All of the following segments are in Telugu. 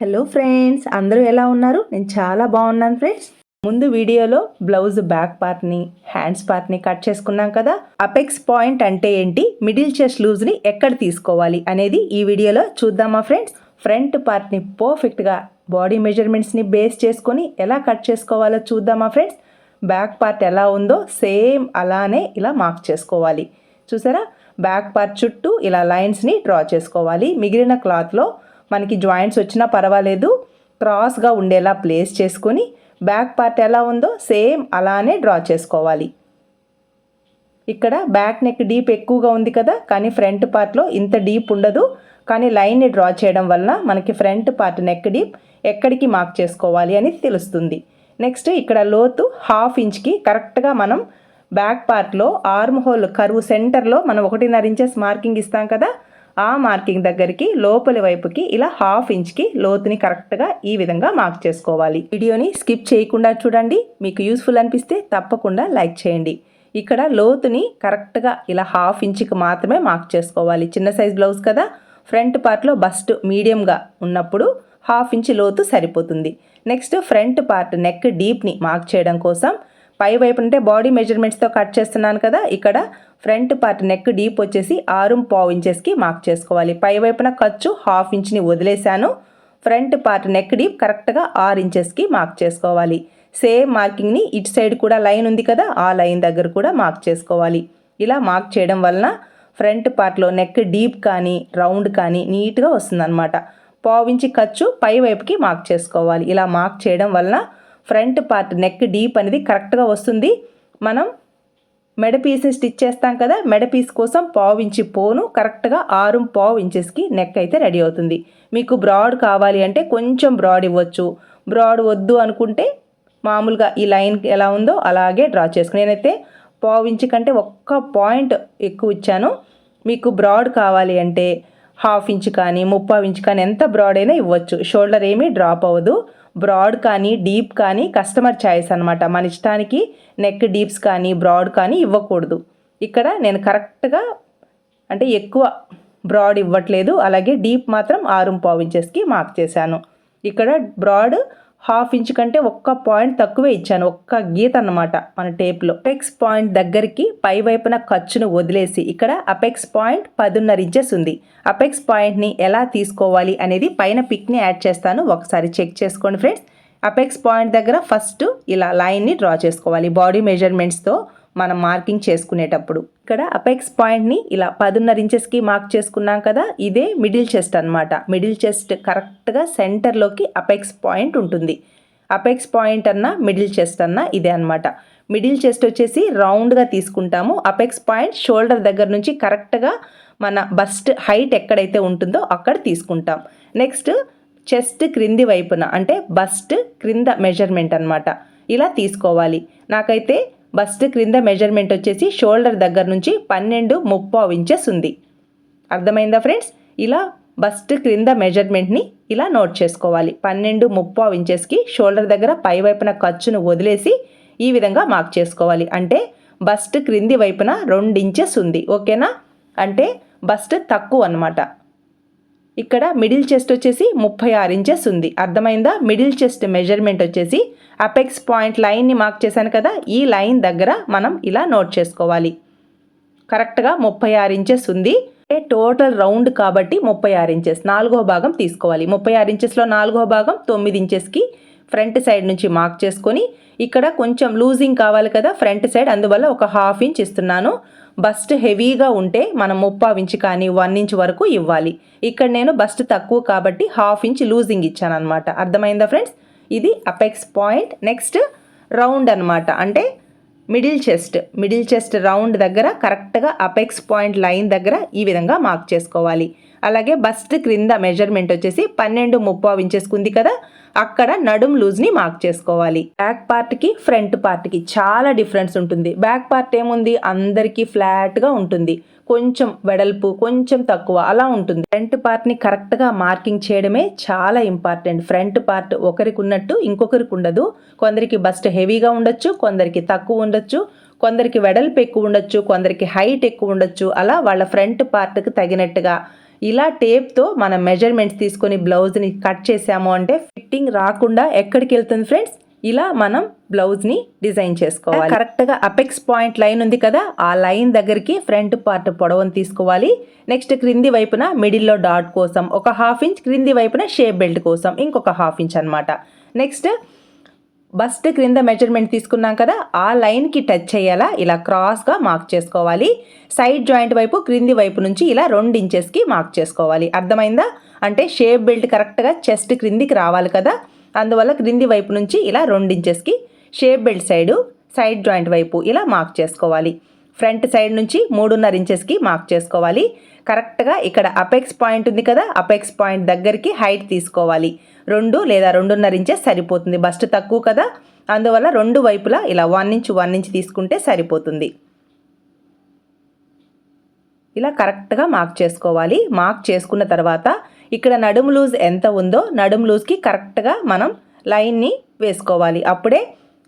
హలో ఫ్రెండ్స్ అందరూ ఎలా ఉన్నారు? నేను చాలా బాగున్నాను ఫ్రెండ్స్ ముందు వీడియోలో బ్లౌజ్ బ్యాక్ పార్ట్ని హ్యాండ్స్ పార్ట్ని కట్ చేసుకున్నాం కదా? అపెక్స్ పాయింట్ అంటే ఏంటి? మిడిల్ చెస్ట్ లూజ్ని ఎక్కడ తీసుకోవాలి అనేది ఈ వీడియోలో చూద్దామా ఫ్రెండ్స్ ఫ్రంట్ పార్ట్ని పర్ఫెక్ట్గా బాడీ మెజర్మెంట్స్ని బేస్ చేసుకొని ఎలా కట్ చేసుకోవాలో చూద్దామా ఫ్రెండ్స్ బ్యాక్ పార్ట్ ఎలా ఉందో సేమ్ అలానే ఇలా మార్క్ చేసుకోవాలి. చూసారా? బ్యాక్ పార్ట్ చుట్టూ ఇలా లైన్స్ని డ్రా చేసుకోవాలి. మిగిలిన క్లాత్లో మనకి జాయింట్స్ వచ్చినా పర్వాలేదు. క్రాస్గా ఉండేలా ప్లేస్ చేసుకొని బ్యాక్ పార్ట్ ఎలా ఉందో సేమ్ అలానే డ్రా చేసుకోవాలి. ఇక్కడ బ్యాక్ నెక్ డీప్ ఎక్కువగా ఉంది కదా కానీ ఫ్రంట్ పార్ట్లో ఇంత డీప్ ఉండదు. కానీ లైన్ని డ్రా చేయడం వలన మనకి ఫ్రంట్ పార్ట్ నెక్ డీప్ ఎక్కడికి మార్క్ చేసుకోవాలి అని తెలుస్తుంది. నెక్స్ట్ ఇక్కడ లోతు హాఫ్ ఇంచ్కి కరెక్ట్గా మనం బ్యాక్ పార్ట్లో ఆర్మ్ హోల్ కరువు సెంటర్లో మనం ఒకటిన్నర ఇంచెస్ మార్కింగ్ ఇస్తాం కదా ఆ మార్కింగ్ దగ్గరికి లోపలి వైపుకి ఇలా హాఫ్ ఇంచ్కి లోతుని కరెక్ట్గా ఈ విధంగా మార్క్ చేసుకోవాలి. వీడియోని స్కిప్ చేయకుండా చూడండి. మీకు యూస్ఫుల్ అనిపిస్తే తప్పకుండా లైక్ చేయండి. ఇక్కడ లోతుని కరెక్ట్గా ఇలా హాఫ్ ఇంచ్కి మాత్రమే మార్క్ చేసుకోవాలి. చిన్న సైజ్ బ్లౌజ్ కదా? ఫ్రంట్ పార్ట్లో బస్ట్ మీడియంగా ఉన్నప్పుడు హాఫ్ ఇంచ్ లోతు సరిపోతుంది. నెక్స్ట్ ఫ్రంట్ పార్ట్ నెక్ డీప్ని మార్క్ చేయడం కోసం పై వైపు అంటే బాడీ మెజర్మెంట్స్తో కట్ చేస్తున్నాను కదా ఇక్కడ ఫ్రంట్ పార్ట్ నెక్ డీప్ వచ్చేసి ఆరు పావు ఇంచెస్కి మార్క్ చేసుకోవాలి. పై వైపున ఖర్చు హాఫ్ ఇంచ్ని వదిలేశాను. ఫ్రంట్ పార్ట్ నెక్ డీప్ కరెక్ట్గా ఆరు ఇంచెస్కి మార్క్ చేసుకోవాలి. సేమ్ మార్కింగ్ని ఇటు సైడ్ కూడా లైన్ ఉంది కదా ఆ లైన్ దగ్గర కూడా మార్క్ చేసుకోవాలి. ఇలా మార్క్ చేయడం వలన ఫ్రంట్ పార్ట్లో నెక్ డీప్ కానీ రౌండ్ కానీ నీట్గా వస్తుందన్నమాట. పావించి ఖర్చు పై వైపుకి మార్క్ చేసుకోవాలి. ఇలా మార్క్ చేయడం వలన ఫ్రంట్ పార్ట్ నెక్ డీప్ అనేది కరెక్ట్గా వస్తుంది. మనం మెడ పీస్ని స్టిచ్ చేస్తాం కదా మెడ పీస్ కోసం పావు ఇంచి పోను కరెక్ట్గా ఆరు పావు ఇంచెస్కి నెక్ అయితే రెడీ అవుతుంది. మీకు బ్రాడ్ కావాలి అంటే కొంచెం బ్రాడ్ ఇవ్వచ్చు. బ్రాడ్ వద్దు అనుకుంటే మామూలుగా ఈ లైన్ ఎలా ఉందో అలాగే డ్రా చేసుకుని నేనైతే పావు ఇంచు కంటే ఒక్క పాయింట్ ఎక్కువ ఇచ్చాను. మీకు బ్రాడ్ కావాలి అంటే హాఫ్ ఇంచ్ కానీ ముప్పావు ఇంచ్ కానీ ఎంత బ్రాడ్ అయినా ఇవ్వచ్చు. షోల్డర్ ఏమీ డ్రాప్ అవ్వదు. బ్రాడ్ కానీ డీప్ కానీ కస్టమర్ ఛాయిస్ అనమాట మన ఇష్టానికి నెక్ డీప్స్ కానీ బ్రాడ్ కానీ ఇవ్వకూడదు. ఇక్కడ నేను కరెక్ట్గా అంటే ఎక్కువ బ్రాడ్ ఇవ్వట్లేదు. అలాగే డీప్ మాత్రం ఆరు పావు ఇంచెస్కి మార్క్ చేశాను. ఇక్కడ బ్రాడ్ హాఫ్ ఇంచ్ కంటే ఒక్క పాయింట్ తక్కువే ఇచ్చాను ఒక్క గీత అన్నమాట మన టేప్లో. అపెక్స్ పాయింట్ దగ్గరికి పై వైపున ఖర్చును వదిలేసి ఇక్కడ అపెక్స్ పాయింట్ పదున్నర ఇంచెస్ ఉంది. అపెక్స్ పాయింట్ని ఎలా తీసుకోవాలి అనేది పైన పిక్ని యాడ్ చేస్తాను ఒకసారి చెక్ చేసుకోండి ఫ్రెండ్స్. అపెక్స్ పాయింట్ దగ్గర ఫస్ట్ ఇలా లైన్ని డ్రా చేసుకోవాలి బాడీ మెజర్మెంట్స్తో మనం మార్కింగ్ చేసుకునేటప్పుడు. ఇక్కడ అపెక్స్ పాయింట్ని ఇలా పదున్నర ఇంచెస్కి మార్క్ చేసుకున్నాం కదా ఇదే మిడిల్ చెస్ట్ అనమాట మిడిల్ చెస్ట్ కరెక్ట్గా సెంటర్లోకి అపెక్స్ పాయింట్ ఉంటుంది. అపెక్స్ పాయింట్ అన్న మిడిల్ చెస్ట్ అన్న ఇదే అనమాట మిడిల్ చెస్ట్ వచ్చేసి రౌండ్గా తీసుకుంటాము. అపెక్స్ పాయింట్ షోల్డర్ దగ్గర నుంచి కరెక్ట్గా మన బస్ట్ హైట్ ఎక్కడైతే ఉంటుందో అక్కడ తీసుకుంటాం. నెక్స్ట్ చెస్ట్ క్రింది వైపున అంటే బస్ట్ క్రింద మెజర్మెంట్ అనమాట ఇలా తీసుకోవాలి. నాకైతే బస్ట్ క్రింద మెజర్మెంట్ వచ్చేసి షోల్డర్ దగ్గర నుంచి పన్నెండు ముప్పావు ఇంచెస్ ఉంది. అర్థమైందా ఫ్రెండ్స్ ఇలా బస్ట్ క్రింద మెజర్మెంట్ని ఇలా నోట్ చేసుకోవాలి. పన్నెండు ముప్పావు ఇంచెస్కి షోల్డర్ దగ్గర పై వైపున ఖర్చును వదిలేసి ఈ విధంగా మార్క్ చేసుకోవాలి. అంటే బస్ట్ క్రింది వైపున రెండు ఇంచెస్ ఉంది. ఓకేనా? అంటే బస్ట్ తక్కువ అనమాట ఇక్కడ మిడిల్ చెస్ట్ వచ్చేసి ముప్పై ఆరు ఇంచెస్ ఉంది. అర్థమైందా? మిడిల్ చెస్ట్ మెజర్మెంట్ వచ్చేసి అపెక్స్ పాయింట్ లైన్ని మార్క్ చేశాను కదా ఈ లైన్ దగ్గర మనం ఇలా నోట్ చేసుకోవాలి. కరెక్ట్గా ముప్పై ఆరు ఇంచెస్ ఉంది. టోటల్ రౌండ్ కాబట్టి ముప్పై ఆరు ఇంచెస్ నాలుగో భాగం తీసుకోవాలి. ముప్పై ఆరు ఇంచెస్లో నాలుగో భాగం తొమ్మిది ఇంచెస్కి ఫ్రంట్ సైడ్ నుంచి మార్క్ చేసుకొని ఇక్కడ కొంచెం లూజింగ్ కావాలి కదా ఫ్రంట్ సైడ్ అందువల్ల ఒక హాఫ్ ఇంచ్ ఇస్తున్నాను. బస్ట్ హెవీగా ఉంటే మనం ముప్పావు ఇంచ్ కానీ వన్ ఇంచ్ వరకు ఇవ్వాలి. ఇక్కడ నేను బస్ట్ తక్కువ కాబట్టి హాఫ్ ఇంచ్ లూజింగ్ ఇచ్చాను అనమాట అర్థమైందా ఫ్రెండ్స్? ఇది అపెక్స్ పాయింట్. నెక్స్ట్ రౌండ్ అనమాట అంటే middle chest middle chest round దగ్గర కరెక్ట్గా అపెక్స్ పాయింట్ లైన్ దగ్గర ఈ విధంగా మార్క్ చేసుకోవాలి. అలాగే బస్ట్ క్రింద మెజర్మెంట్ వచ్చేసి పన్నెండు ముప్పావు ఇంచెస్ ఉంది కదా అక్కడ నడుం లూజ్ని మార్క్ చేసుకోవాలి. బ్యాక్ పార్ట్కి ఫ్రంట్ పార్ట్కి చాలా డిఫరెన్స్ ఉంటుంది. బ్యాక్ పార్ట్ ఏముంది? అందరికీ ఫ్లాట్గా ఉంటుంది. కొంచెం వెడల్పు కొంచెం తక్కువ అలా ఉంటుంది. ఫ్రంట్ పార్ట్ని కరెక్ట్గా మార్కింగ్ చేయడమే చాలా ఇంపార్టెంట్. ఫ్రంట్ పార్ట్ ఒకరికి ఉన్నట్టు ఇంకొకరికి ఉండదు. కొందరికి బస్ట్ హెవీగా ఉండొచ్చు కొందరికి తక్కువ ఉండొచ్చు కొందరికి వెడల్పు ఎక్కువ ఉండొచ్చు కొందరికి హైట్ ఎక్కువ ఉండొచ్చు. అలా వాళ్ళ ఫ్రంట్ పార్ట్కి తగినట్టుగా ఇలా టేప్తో మనం మెజర్మెంట్స్ తీసుకొని బ్లౌజ్ని కట్ చేసాము అంటే ఫిట్టింగ్ రాకుండా ఎక్కడికి వెళ్తుంది ఫ్రెండ్స్? ఇలా మనం బ్లౌజ్ని డిజైన్ చేసుకోవాలి. కరెక్ట్గా అపెక్స్ పాయింట్ లైన్ ఉంది కదా ఆ లైన్ దగ్గరికి ఫ్రంట్ పార్ట్ పొడవును తీసుకోవాలి. నెక్స్ట్ క్రింది వైపున మిడిల్లో డాట్ కోసం ఒక హాఫ్ ఇంచ్ క్రింది వైపున షేప్ బెల్ట్ కోసం ఇంకొక హాఫ్ ఇంచ్ అనమాట నెక్స్ట్ బస్ట్ క్రింద మెజర్మెంట్ తీసుకున్నాం కదా ఆ లైన్కి టచ్ అయ్యేలా ఇలా క్రాస్గా మార్క్ చేసుకోవాలి. సైడ్ జాయింట్ వైపు క్రింది వైపు నుంచి ఇలా రెండు ఇంచెస్కి మార్క్ చేసుకోవాలి. అర్థమైందా? అంటే షేప్ బెల్ట్ కరెక్ట్గా చెస్ట్ క్రిందికి రావాలి కదా అందువల్ల క్రింది వైపు నుంచి ఇలా రెండు ఇంచెస్కి shape belt side side joint వైపు ఇలా మార్క్ చేసుకోవాలి. ఫ్రంట్ సైడ్ నుంచి మూడున్నర ఇంచెస్కి మార్క్ చేసుకోవాలి. కరెక్ట్గా ఇక్కడ అపెక్స్ పాయింట్ ఉంది కదా అపెక్స్ పాయింట్ దగ్గరికి హైట్ తీసుకోవాలి. రెండు లేదా రెండున్నర ఇంచెస్ సరిపోతుంది. బస్ట్ తక్కువ కదా అందువల్ల రెండు వైపులా ఇలా వన్ ఇంచ్ వన్ ఇంచ్ తీసుకుంటే సరిపోతుంది. ఇలా కరెక్ట్గా మార్క్ చేసుకోవాలి. మార్క్ చేసుకున్న తర్వాత ఇక్కడ నడుము లూజ్ ఎంత ఉందో నడుము లూజ్కి కరెక్ట్గా మనం లైన్ని వేసుకోవాలి. అప్పుడే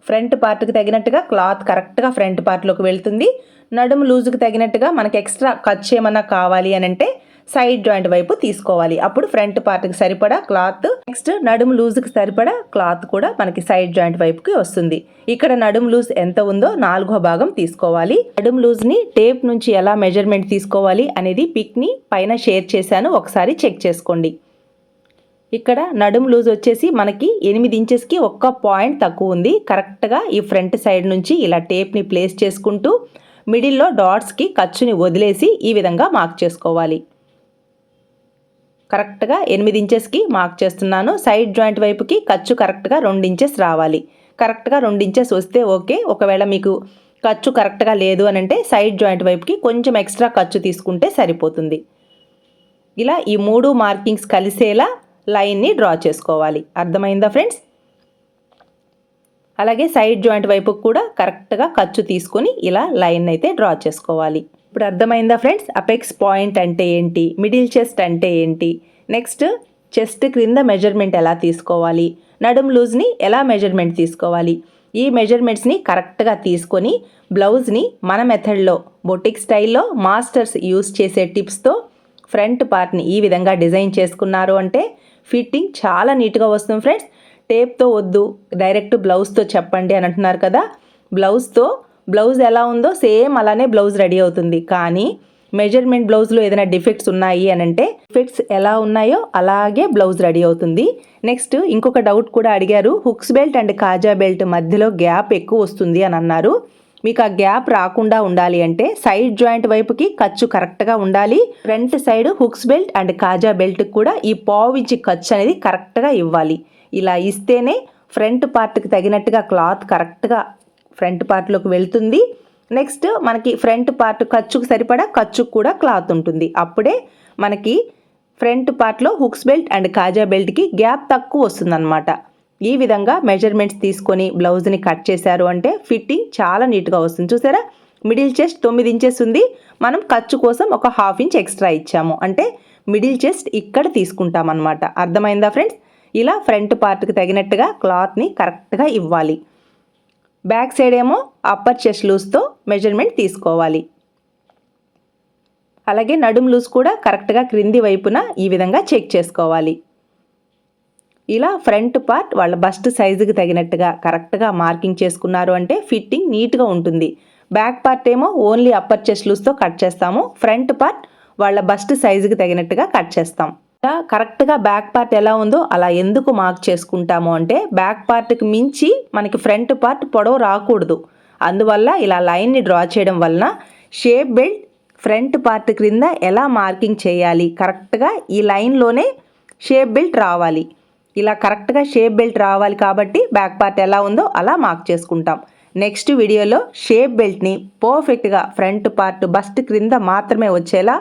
ఫ్రంట్ పార్ట్కి తగినట్టుగా క్లాత్ కరెక్ట్గా ఫ్రంట్ పార్ట్లోకి వెళ్తుంది. నడుము లూజుకి తగినట్టుగా మనకి ఎక్స్ట్రా ఖర్చు ఏమన్నా కావాలి అని అంటే సైడ్ జాయింట్ వైపు తీసుకోవాలి. అప్పుడు ఫ్రంట్ పార్ట్కి సరిపడా క్లాత్ నెక్స్ట్ నడుము లూజ్కి సరిపడా క్లాత్ కూడా మనకి సైడ్ జాయింట్ వైపుకి వస్తుంది. ఇక్కడ నడుము లూజ్ ఎంత ఉందో నాలుగో భాగం తీసుకోవాలి. నడుము లూజ్ని టేప్ నుంచి ఎలా మెజర్మెంట్ తీసుకోవాలి అనేది పిక్ని పైన షేర్ చేశాను. ఒకసారి చెక్ చేసుకోండి. ఇక్కడ నడుము లూజ్ వచ్చేసి మనకి ఎనిమిది ఇంచెస్కి ఒక్క పాయింట్ తక్కువ ఉంది. కరెక్ట్గా ఈ ఫ్రంట్ సైడ్ నుంచి ఇలా టేప్ని ప్లేస్ చేసుకుంటూ మిడిల్లో డాట్స్కి ఖర్చుని వదిలేసి ఈ విధంగా మార్క్ చేసుకోవాలి. కరెక్ట్గా ఎనిమిది ఇంచెస్కి మార్క్ చేస్తున్నాను. సైడ్ జాయింట్ వైపుకి ఖర్చు కరెక్ట్గా రెండు ఇంచెస్ రావాలి. కరెక్ట్గా రెండు ఇంచెస్ వస్తే ఓకే. ఒకవేళ మీకు ఖర్చు కరెక్ట్గా లేదు అని అంటే సైడ్ జాయింట్ వైపుకి కొంచెం ఎక్స్ట్రా ఖర్చు తీసుకుంటే సరిపోతుంది. ఇలా ఈ మూడు మార్కింగ్స్ కలిసేలా లైన్ని డ్రా చేసుకోవాలి. అర్థమైందా ఫ్రెండ్స్? అలాగే సైడ్ జాయింట్ వైపుకి కూడా కరెక్ట్గా ఖర్చు తీసుకొని ఇలా లైన్ అయితే డ్రా చేసుకోవాలి. ఇప్పుడు అర్థమైందా ఫ్రెండ్స్? అపెక్స్ పాయింట్ అంటే ఏంటి? మిడిల్ చెస్ట్ అంటే ఏంటి? నెక్స్ట్ చెస్ట్ క్రింద మెజర్మెంట్ ఎలా తీసుకోవాలి? నడుం లూజ్ని ఎలా మెజర్మెంట్ తీసుకోవాలి? ఈ మెజర్మెంట్స్ని కరెక్ట్గా తీసుకొని బ్లౌజ్ని మన మెథడ్లో బొటిక్ స్టైల్లో మాస్టర్స్ యూస్ చేసే టిప్స్తో ఫ్రంట్ పార్ట్ని ఈ విధంగా డిజైన్ చేసుకున్నారు అంటే ఫిట్టింగ్ చాలా నీట్గా వస్తుంది ఫ్రెండ్స్. టేప్తో వద్దు డైరెక్ట్ బ్లౌజ్తో చెప్పండి అని అంటున్నారు కదా. బ్లౌజ్తో బ్లౌజ్ ఎలా ఉందో సేమ్ అలానే బ్లౌజ్ రెడీ అవుతుంది. కానీ మెజర్మెంట్ బ్లౌజ్లో ఏదైనా డిఫెక్ట్స్ ఉన్నాయి అని అంటే డిఫెక్ట్స్ ఎలా ఉన్నాయో అలాగే బ్లౌజ్ రెడీ అవుతుంది. నెక్స్ట్ ఇంకొక డౌట్ కూడా అడిగారు హుక్స్ బెల్ట్ అండ్ కాజా బెల్ట్ మధ్యలో గ్యాప్ ఎక్కువ వస్తుంది అని అన్నారు. మీకు ఆ గ్యాప్ రాకుండా ఉండాలి అంటే సైడ్ జాయింట్ వైపుకి ఖర్చు కరెక్ట్గా ఉండాలి. Front side hooks belt and kaja belt కూడా ఈ పావు ఖర్చు అనేది కరెక్ట్గా ఇవ్వాలి. ఇలా ఇస్తేనే ఫ్రంట్ పార్ట్కి తగినట్టుగా క్లాత్ కరెక్ట్గా ఫ్రంట్ పార్ట్లోకి వెళ్తుంది. నెక్స్ట్ మనకి ఫ్రంట్ పార్ట్ ఖర్చుకు సరిపడా ఖర్చుకు కూడా క్లాత్ ఉంటుంది. అప్పుడే మనకి ఫ్రంట్ పార్ట్లో హుక్స్ బెల్ట్ అండ్ కాజా బెల్ట్కి గ్యాప్ తక్కువ వస్తుందన్నమాట. ఈ విధంగా మెజర్మెంట్స్ తీసుకొని బ్లౌజ్ని కట్ చేశారు అంటే ఫిట్టింగ్ చాలా నీట్గా వస్తుంది. చూసారా? మిడిల్ చెస్ట్ తొమ్మిది ఇంచెస్ ఉంది. మనం ఖర్చు కోసం ఒక హాఫ్ ఇంచ్ ఎక్స్ట్రా ఇచ్చాము. అంటే మిడిల్ చెస్ట్ ఇక్కడ తీసుకుంటాం అనమాట అర్థమైందా ఫ్రెండ్స్ ఇలా ఫ్రంట్ పార్ట్కి తగినట్టుగా క్లాత్ని కరెక్ట్గా ఇవ్వాలి. బ్యాక్ సైడ్ ఏమో అప్పర్ చెస్ట్ లూజ్తో మెజర్మెంట్ తీసుకోవాలి. అలాగే నడుం లూజ్ కూడా కరెక్ట్గా క్రింది వైపున ఈ విధంగా చెక్ చేసుకోవాలి. ఇలా ఫ్రంట్ పార్ట్ వాళ్ళ బస్ట్ సైజుకి తగినట్టుగా కరెక్ట్గా మార్కింగ్ చేసుకున్నారు అంటే ఫిట్టింగ్ నీట్గా ఉంటుంది. బ్యాక్ పార్ట్ ఏమో ఓన్లీ అప్పర్ చెస్ట్ లూజ్తో కట్ చేస్తాము. ఫ్రంట్ పార్ట్ వాళ్ళ బస్ట్ సైజుకి తగినట్టుగా కట్ చేస్తాం. కరెక్ట్గా బ్యాక్ పార్ట్ ఎలా ఉందో అలా ఎందుకు మార్క్ చేసుకుంటాము అంటే బ్యాక్ పార్ట్కి మించి మనకి ఫ్రంట్ పార్ట్ పొడవు రాకూడదు. అందువల్ల ఇలా లైన్ని డ్రా చేయడం వలన షేప్ బెల్ట్ ఫ్రంట్ పార్ట్ క్రింద ఎలా మార్కింగ్ చేయాలి? కరెక్ట్గా ఈ లైన్లోనే షేప్ బెల్ట్ రావాలి. ఇలా కరెక్ట్గా షేప్ బెల్ట్ రావాలి కాబట్టి బ్యాక్ పార్ట్ ఎలా ఉందో అలా మార్క్ చేసుకుంటాం. నెక్స్ట్ వీడియోలో షేప్ బెల్ట్ని పర్ఫెక్ట్గా ఫ్రంట్ పార్ట్ బస్ట్ క్రింద మాత్రమే వచ్చేలా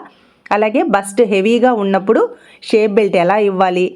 అలాగే బస్ట్ హెవీగా ఉన్నప్పుడు షేప్ బెల్ట్ ఎలా ఇవ్వాలి?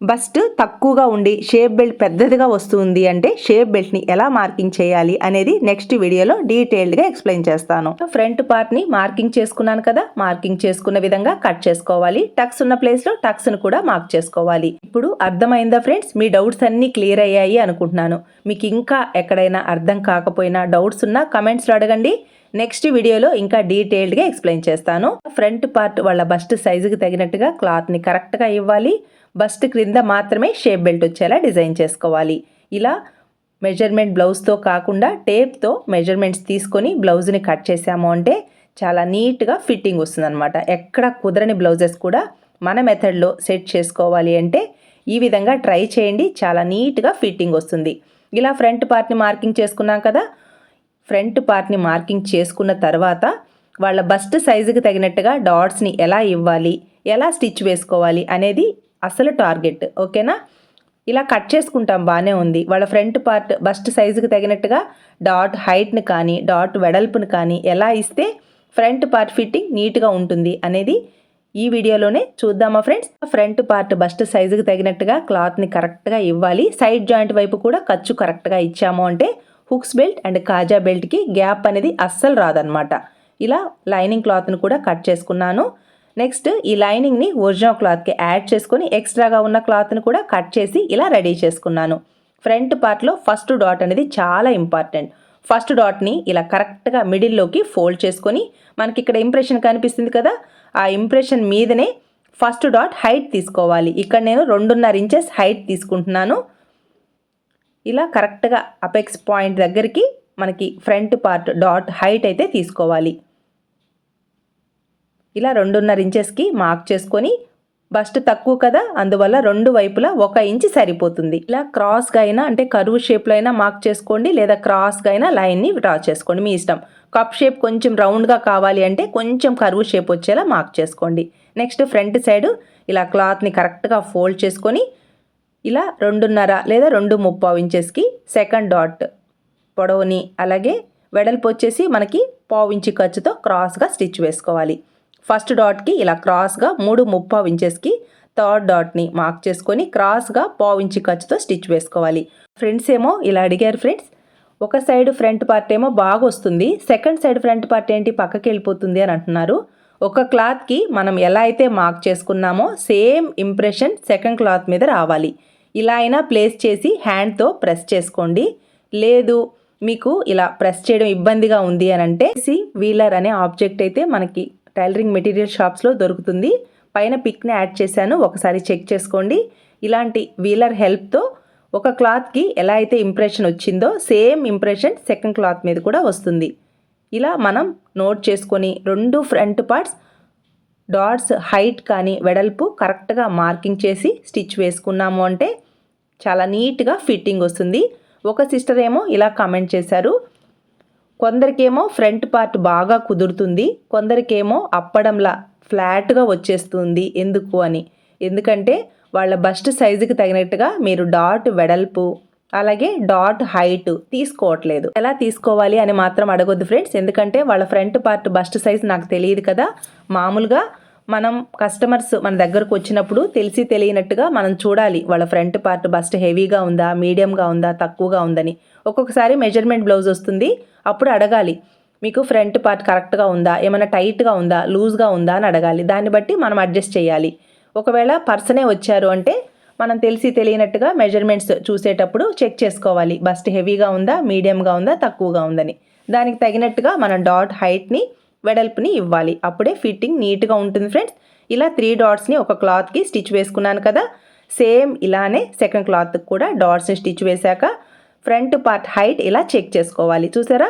బస్ట్ తక్కువగా ఉండి షేప్ బెల్ట్ పెద్దదిగా వస్తుంది అంటే షేప్ బెల్ట్ని ఎలా మార్కింగ్ చేయాలి అనేది నెక్స్ట్ వీడియోలో డీటెయిల్డ్గా ఎక్స్ప్లెయిన్ చేస్తాను. ఫ్రంట్ పార్ట్ని మార్కింగ్ చేసుకున్నాను కదా మార్కింగ్ చేసుకున్న విధంగా కట్ చేసుకోవాలి. టక్స్ ఉన్న ప్లేస్లో టక్స్ను కూడా మార్క్ చేసుకోవాలి. ఇప్పుడు అర్థమైందా ఫ్రెండ్స్? మీ డౌట్స్ అన్నీ క్లియర్ అయ్యాయి అనుకుంటున్నాను. మీకు ఇంకా ఎక్కడైనా అర్థం కాకపోయినా డౌట్స్ ఉన్నా కమెంట్స్లో అడగండి. నెక్స్ట్ వీడియోలో ఇంకా డీటెయిల్డ్గా ఎక్స్ప్లెయిన్ చేస్తాను. ఫ్రంట్ పార్ట్ వాళ్ళ బస్ట్ సైజుకి తగినట్టుగా క్లాత్ని కరెక్ట్గా ఇవ్వాలి. బస్ట్ క్రింద మాత్రమే షేప్ బెల్ట్ వచ్చేలా డిజైన్ చేసుకోవాలి. ఇలా మెజర్మెంట్ బ్లౌజ్తో కాకుండా టేప్తో మెజర్మెంట్స్ తీసుకొని బ్లౌజ్ని కట్ చేసాము అంటే చాలా నీట్గా ఫిట్టింగ్ వస్తుందన్నమాట. ఎక్కడ కుదరని బ్లౌజెస్ కూడా మన మెథడ్లో సెట్ చేసుకోవాలి అంటే ఈ విధంగా ట్రై చేయండి. చాలా నీట్గా ఫిట్టింగ్ వస్తుంది. ఇలా ఫ్రంట్ పార్ట్ని మార్కింగ్ చేసుకున్నాం కదా ఫ్రంట్ పార్ట్ని మార్కింగ్ చేసుకున్న తర్వాత వాళ్ళ బస్ట్ సైజుకి తగినట్టుగా డాట్స్ని ఎలా ఇవ్వాలి ఎలా స్టిచ్ వేసుకోవాలి అనేది అసలు టార్గెట్ ఓకేనా? ఇలా కట్ చేసుకుంటాం బాగానే ఉంది. వాళ్ళ ఫ్రంట్ పార్ట్ బస్ట్ సైజుకి తగినట్టుగా డాట్ హైట్ని కానీ డాట్ వెడల్పుని కానీ ఎలా ఇస్తే ఫ్రంట్ పార్ట్ ఫిట్టింగ్ నీట్గా ఉంటుంది అనేది ఈ వీడియోలోనే చూద్దామా ఫ్రెండ్స్? ఫ్రంట్ పార్ట్ బస్ట్ సైజుకి తగినట్టుగా క్లాత్ని కరెక్ట్గా ఇవ్వాలి. సైడ్ జాయింట్ వైపు కూడా ఖర్చు కరెక్ట్గా ఇచ్చాము అంటే హుక్స్ బెల్ట్ అండ్ కాజా బెల్ట్కి గ్యాప్ అనేది అస్సలు రాదనమాట ఇలా లైనింగ్ క్లాత్ని కూడా కట్ చేసుకున్నాను. నెక్స్ట్ ఈ లైనింగ్ని ఒరిజినల్ క్లాత్కి యాడ్ చేసుకొని ఎక్స్ట్రాగా ఉన్న క్లాత్ని కూడా కట్ చేసి ఇలా రెడీ చేసుకున్నాను. ఫ్రంట్ పార్ట్లో ఫస్ట్ డాట్ అనేది చాలా ఇంపార్టెంట్. ఫస్ట్ డాట్ని ఇలా కరెక్ట్గా మిడిల్లోకి ఫోల్డ్ చేసుకొని మనకి ఇక్కడ ఇంప్రెషన్ కనిపిస్తుంది కదా ఆ ఇంప్రెషన్ మీదనే ఫస్ట్ డాట్ హైట్ తీసుకోవాలి. ఇక్కడ నేను రెండున్నర ఇంచెస్ హైట్ తీసుకుంటున్నాను. ఇలా కరెక్ట్గా అపెక్స్ పాయింట్ దగ్గరికి మనకి ఫ్రంట్ పార్ట్ డాట్ హైట్ అయితే తీసుకోవాలి. ఇలా రెండున్నర ఇంచెస్కి మార్క్ చేసుకొని బస్ట్ తక్కువ కదా అందువల్ల రెండు వైపులా ఒక ఇంచ్ సరిపోతుంది. ఇలా క్రాస్గా అయినా అంటే కరువు షేప్లో అయినా మార్క్ చేసుకోండి లేదా క్రాస్గా అయినా లైన్ని డ్రా చేసుకోండి మీ ఇష్టం. కప్ షేప్ కొంచెం రౌండ్గా కావాలి అంటే కొంచెం కరువు షేప్ వచ్చేలా మార్క్ చేసుకోండి. నెక్స్ట్ ఫ్రంట్ సైడ్ ఇలా క్లాత్ని కరెక్ట్గా ఫోల్డ్ చేసుకొని ఇలా రెండున్నర లేదా రెండు ముప్పావు ఇంచెస్కి సెకండ్ డాట్ పొడవుని అలాగే వెడల్పు వచ్చేసి మనకి పావు ఇంచి ఖర్చుతో క్రాస్గా స్టిచ్ వేసుకోవాలి. ఫస్ట్ డాట్కి ఇలా క్రాస్గా మూడు ముప్పావు ఇంచెస్కి థర్డ్ డాట్ని మార్క్ చేసుకొని క్రాస్గా పావు ఇంచి ఖర్చుతో స్టిచ్ వేసుకోవాలి. ఫ్రెండ్స్ ఏమో ఇలా అడిగారు ఫ్రెండ్స్. ఒక సైడ్ ఫ్రంట్ పార్ట్ ఏమో బాగా వస్తుంది. సెకండ్ సైడ్ ఫ్రంట్ పార్ట్ ఏంటి? పక్కకి వెళ్ళిపోతుంది అని అంటున్నారు. ఒక క్లాత్కి మనం ఎలా అయితే మార్క్ చేసుకున్నామో సేమ్ ఇంప్రెషన్ సెకండ్ క్లాత్ మీద రావాలి. ఇలా అయినా ప్లేస్ చేసి హ్యాండ్తో ప్రెస్ చేసుకోండి. లేదు మీకు ఇలా ప్రెస్ చేయడం ఇబ్బందిగా ఉంది అని అంటే సి వీలర్ అనే ఆబ్జెక్ట్ అయితే మనకి టైలరింగ్ మెటీరియల్ షాప్స్లో దొరుకుతుంది. పైన పిక్ని యాడ్ చేశాను ఒకసారి చెక్ చేసుకోండి. ఇలాంటి వీలర్ హెల్ప్తో ఒక క్లాత్కి ఎలా అయితే ఇంప్రెషన్ వచ్చిందో సేమ్ ఇంప్రెషన్ సెకండ్ క్లాత్ మీద కూడా వస్తుంది. ఇలా మనం నోట్ చేసుకొని రెండు ఫ్రంట్ పార్ట్స్ డాట్స్ హైట్ కానీ వెడల్పు కరెక్ట్గా మార్కింగ్ చేసి స్టిచ్ వేసుకున్నాము అంటే చాలా నీట్గా ఫిట్టింగ్ వస్తుంది. ఒక సిస్టర్ ఏమో ఇలా కామెంట్ చేశారు. కొందరికేమో ఫ్రంట్ పార్ట్ బాగా కుదురుతుంది. కొందరికేమో అప్పడంలా ఫ్లాట్గా వచ్చేస్తుంది. ఎందుకు అని. ఎందుకంటే వాళ్ళ బస్ట్ సైజుకి తగినట్టుగా మీరు డాట్ వెడల్పు అలాగే డాట్ హైట్ తీసుకోవట్లేదు. ఎలా తీసుకోవాలి అని మాత్రం అడగొద్దు ఫ్రెండ్స్. ఎందుకంటే వాళ్ళ ఫ్రంట్ పార్ట్ బస్ట్ సైజ్ నాకు తెలియదు కదా. మామూలుగా మనం కస్టమర్స్ మన దగ్గరకు వచ్చినప్పుడు తెలిసి తెలియనట్టుగా మనం చూడాలి. వాళ్ళ ఫ్రంట్ పార్ట్ బస్ట్ హెవీగా ఉందా మీడియంగా ఉందా తక్కువగా ఉందని. ఒక్కొక్కసారి మెజర్మెంట్ బ్లౌజ్ వస్తుంది అప్పుడు అడగాలి. మీకు ఫ్రంట్ పార్ట్ కరెక్ట్గా ఉందా ఏమైనా టైట్గా ఉందా లూజ్గా ఉందా అని అడగాలి. దాన్ని బట్టి మనం అడ్జస్ట్ చేయాలి. ఒకవేళ పర్సనే వచ్చారు అంటే మనం తెలిసి తెలియనట్టుగా మెజర్మెంట్స్ చూసేటప్పుడు చెక్ చేసుకోవాలి. బస్ట్ హెవీగా ఉందా మీడియంగా ఉందా తక్కువగా ఉందని. దానికి తగినట్టుగా మనం డాట్ హైట్ని వెడల్పుని ఇవ్వాలి. అప్పుడే ఫిట్టింగ్ నీట్గా ఉంటుంది ఫ్రెండ్స్. ఇలా త్రీ డాట్స్ని ఒక క్లాత్కి స్టిచ్ వేసుకున్నాను కదా. సేమ్ ఇలానే సెకండ్ క్లాత్కి కూడా డాట్స్ని స్టిచ్ వేశాక ఫ్రంట్ పార్ట్ హైట్ ఇలా చెక్ చేసుకోవాలి. చూసారా?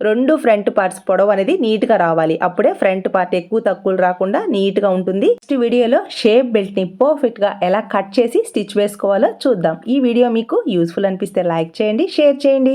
రెండు ఫ్రంట్ పార్ట్స్ పొడవు అనేది నీట్గా రావాలి. అప్పుడే ఫ్రంట్ పార్ట్ ఎక్కువ తక్కువలు రాకుండా నీట్గా ఉంటుంది. నెక్స్ట్ వీడియోలో షేప్ బెల్ట్ని పర్ఫెక్ట్గా ఎలా కట్ చేసి స్టిచ్ వేసుకోవాలో చూద్దాం. ఈ వీడియో మీకు యూస్ఫుల్ అనిపిస్తే లైక్ చేయండి షేర్ చేయండి.